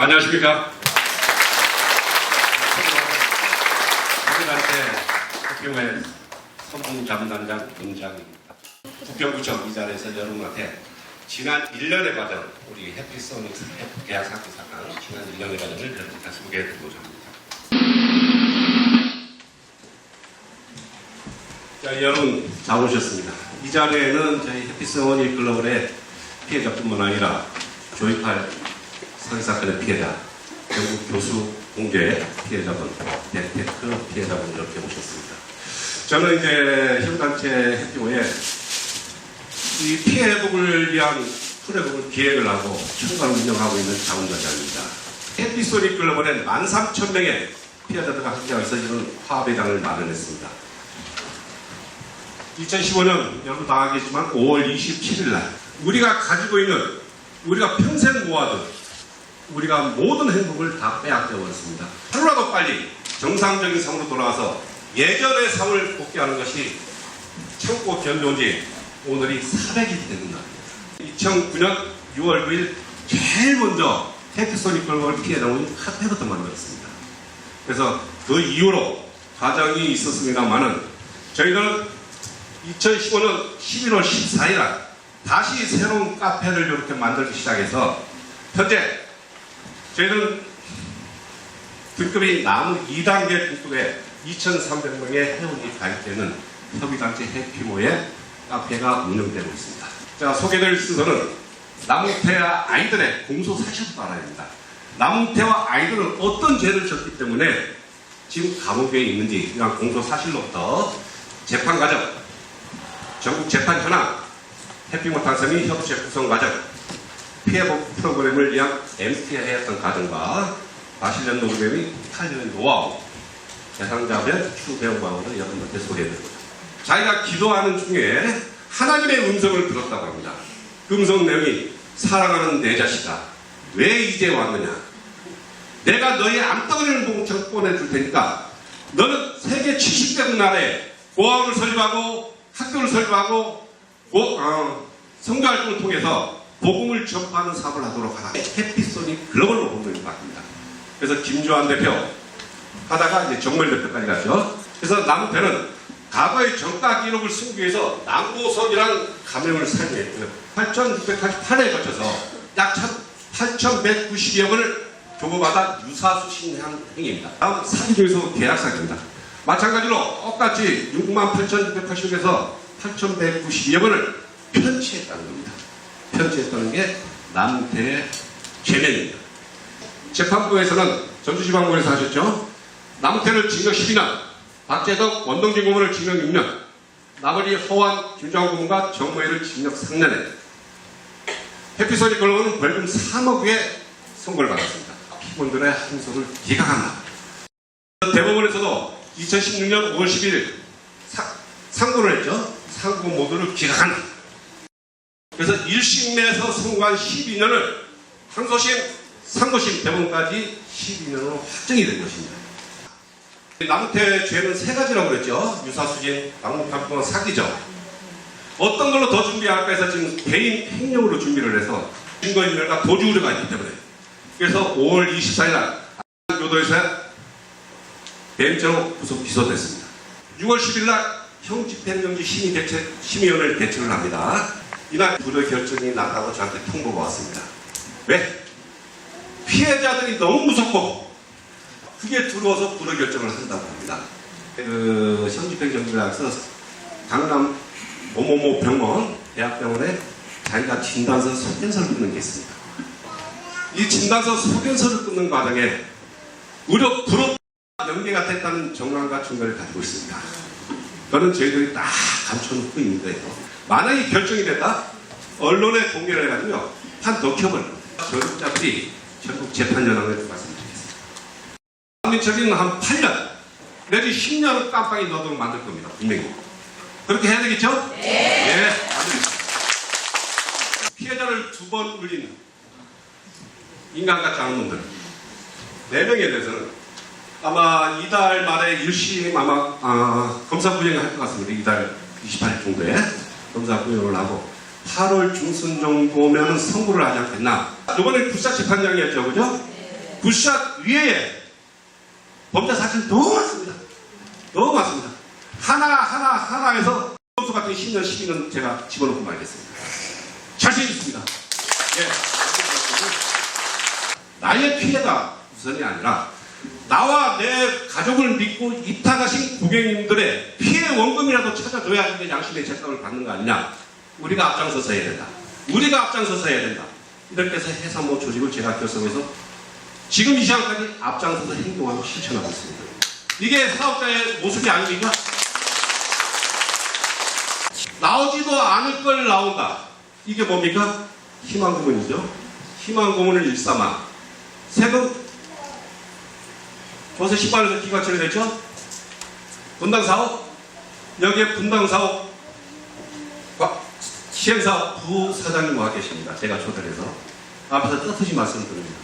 안녕하십니까. 국경의 선봉 담당장 문장입니다. 국경구청 이 자리에서 여러분한테 지난 1년의 과정, 우리 해피소닉 계약 사건 사건, 지난 1년의 과정을 여러분께 소개해 드리고자 합니다. 자, 여러분 잘 오셨습니다. 이 자리에는 저희 해피소닉 글로벌의 피해자뿐만 아니라 조이팔 사건의 피해자, 결국 교수 공개 피해자분, 대테크 피해자분 이렇게 오셨습니다. 저는 이제 협단체 해피오에 이 피해 회복을 위한 프로그램을 기획을 하고 총괄 운영하고 있는 자원자장입니다. 해피소닉 글로벌엔 13,000명의 피해자들과 함께해서 이런 화합회장을 마련했습니다. 2015년 여러분 다 알겠지만 5월 27일 날 우리가 가지고 있는 우리가 평생 모아둔 우리가 모든 행복을 다 빼앗겨 버렸습니다. 하루라도 빨리 정상적인 삶으로 돌아와서 예전의 삶을 복귀하는 것이 참고 견뎌온 지 오늘이 400일이 되는 날입니다. 2009년 6월 9일 제일 먼저 해피소닉 글로벌 피해자원 카페부터 만들었습니다. 그래서 그 이후로 과정이 있었습니다만은 저희는 2015년 11월 14일 날 다시 새로운 카페를 이렇게 만들기 시작해서 현재 저희는 등급이 남은 2단계 등급에 2,300명의 회원이 가입되는 협의단체 해피모의 카페가 운영되고 있습니다. 자, 소개될 순서는 남웅태와 아이들의 공소 사실부터 알아야 됩니다. 남웅태와 아이들은 어떤 죄를 졌기 때문에 지금 감옥에 있는지 이런 공소 사실로부터 재판 과정, 전국 재판 현황, 해피모 탄생이 협체 구성 과정, 피해복 프로그램을 위한 MT에 했던 과정과 마실년 녹음의 탈리는 노하우, 대상자별 추 배운 방법을 여러분한테 소개해드립니다. 자기가 기도하는 중에 하나님의 음성을 들었다고 합니다. 그 음성 내용이 사랑하는 내 자식아, 왜 이제 왔느냐? 내가 너의 암덩어리를 봉창 보내줄 테니까 너는 세계 70개국 나라에 고아원을 설립하고 학교를 설립하고 고- 어, 성교활동을 통해서 복음을 전파하는 사업을 하도록 하라. 해피소닉 글로벌로 본부를 바뀝니다. 그래서 김주환 대표 하다가 이제 정말 대표까지 갔죠. 그래서 남편은 과거의 정가 기록을 숨기 위해서 남보석이라는 가명을 사용했고요. 8,688회에 거쳐서 약 8,192억 원을 교부받아 유사수 신한 행위입니다. 다음 사기조에서 계약 사기입니다. 마찬가지로 똑같이 68,680에서 8,192억 원을 편취했다는 겁니다. 편취했다는 게 남태의 죄명입니다. 재판부에서는 전주지방법에서 하셨죠. 남태를 징역 12년, 박재덕 원동진 고문을 징역 6년, 나머지 허완 김정호 고문과 정모혜를 징역 3년에 해피소닉 걸로는 벌금 3억 에 선고를 받았습니다. 피고인들의 항소를 기각한다. 대법원에서도 2016년 5월 10일 사- 상고를 했죠. 상고 모두를 기각한다. 그래서 1심 내에서 선고한 12년을 항소심, 상고심, 대법원까지 12년으로 확정이 된 것입니다. 남태 죄는 세 가지라고 그랬죠. 유사수진, 방문감동, 사기죠. 어떤 걸로 더 준비할까 해서 지금 개인 행령으로 준비를 해서 증거인멸과 도주 우려가 있기 때문에 그래서 5월 24일 날 교도에서 대행죄로 구속 기소됐습니다. 6월 10일 날 형집행정지 심의 대책 심의위원회를 개최를 합니다. 이날 무료 결정이 나가고 저한테 통보가 왔습니다. 왜? 피해자들이 너무 무섭고 그게 두려워서 무료 결정을 한다고 합니다. 그 현지병 정부에서 강남 모모모 병원 대학병원에 자기가 진단서 소견서를 끊는 게 있습니다. 이 진단서 소견서를 끊는 과정에 무료 불업 연계가 됐다는 정황과 증거를 가지고 있습니다. 그거는 저희들이 다 감춰놓고 있는 거예요. 만약에 결정이 됐다, 언론에 공개를 해가지고요, 판더 켜버려요. 저력자들이 전국 재판 연합에 말씀드리겠습니다. 민철이는 한 8년, 내지 10년은 깜빡이 넣어도 만들 겁니다. 분명히. 그렇게 해야 되겠죠? 네. 예, 만들겠습니다. 피해자를 두 번 울린 인간 같지 않은 놈들. 네 명에 대해서는 아마 이달 말에 1심 아마 아, 검사 부영을 할 것 같습니다. 이달 28일 정도에 검사 부영을 하고 8월 중순 정도면 선고를 하지 않겠나. 이번에 불사 재판장이었죠, 그죠? 굿샷 위에 범죄 사실 너무 많습니다. 너무 많습니다. 하나 하나 하나에서 점수 같은 10년 12년 제가 집어넣고 말겠습니다. 자신 있습니다. 예. 나의 피해가 우선이 아니라 나와 내 가족을 믿고 입탁하신 고객님들의 피해 원금이라도 찾아줘야 이게 양심의 책감을 받는 거 아니냐. 우리가 앞장서서 해야 된다. 우리가 앞장서서 해야 된다. 이렇게 해서 해산모 조직을 제가 결성해서 지금 이 시간까지 앞장서서 행동하고 실천하고 있습니다. 이게 사업자의 모습이 아닙니까? 나오지도 않을 걸 나온다. 이게 뭡니까? 희망 고문이죠. 희망 고문을 일삼아 세금 조세 18에서 기가 처리됐죠? 분당 사업 여기에 분당 사업 과- 시행사업 부사장님 와 계십니다. 제가 초대를 해서 앞에서 떳떳이 말씀드립니다.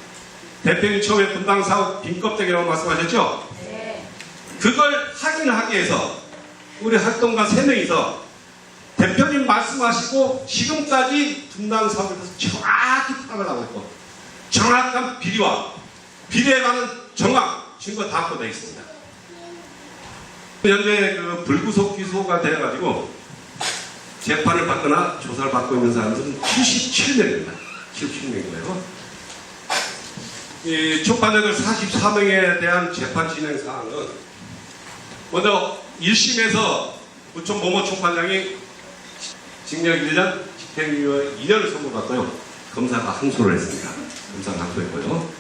대표님 처음에 분당 사업 빈껍데기라고 말씀하셨죠? 그걸 확인하기 위해서 우리 활동가 3명이서 대표님 말씀하시고 지금까지 분당 사업에 대해서 정확히 파악을 하고 있고 정확한 비리와 비리에 관한 정확 증거 다 되어 있습니다. 현재 그 불구속 기소가 되어가지고 재판을 받거나 조사를 받고 있는 사람들은 77명입니다. 77명이고요. 이 총판장들 44명에 대한 재판 진행 사항은 먼저 1심에서 부천 모모 총판장이 징역 1년, 집행유예 2년을 선고받고요. 검사가 항소를 했습니다. 검사가 항소했고요.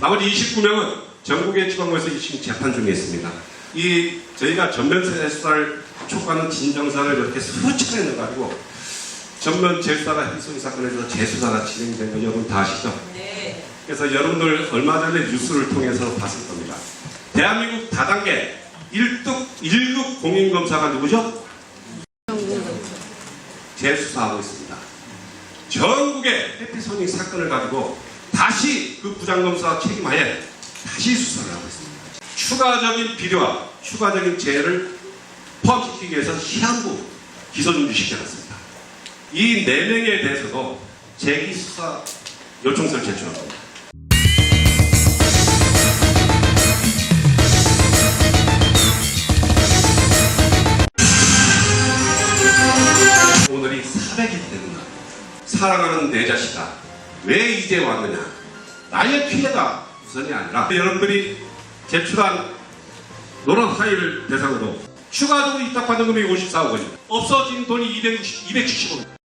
나머지 29명은 전국의 지방법에서 2심 재판 중에 있습니다. 이 저희가 전면 재수사를 촉구하는 진정사를 이렇게 수차례 넣어가지고 전면 재수사가 휘소리 사건에 대해서 재수사가 진행된 거 여러분 다 아시죠? 네. 그래서 여러분들 얼마 전에 뉴스를 통해서 봤을 겁니다. 대한민국 다단계 1등 1급 공인검사가 누구죠? 재수사하고 있습니다. 전국의 해피소닉 사건을 가지고 다시 그 부장검사 책임하에 다시 수사를 하고 있습니다. 추가적인 비리와 추가적인 재해를 포함시키기 위해서 시한부 기소 준비시켜 놨습니다. 이 네 명에 대해서도 재기 수사 요청서를 제출합니다. 오늘이 400일 되는 날. 사랑하는 내 자식아, 왜 이제 왔느냐? 나의 피해가 우선이 아니라 여러분들이 제출한 노란 파일을 대상으로 추가적으로 입탁받는 금액이 54억 원입니다. 없어진 돈이 260, 270억 원.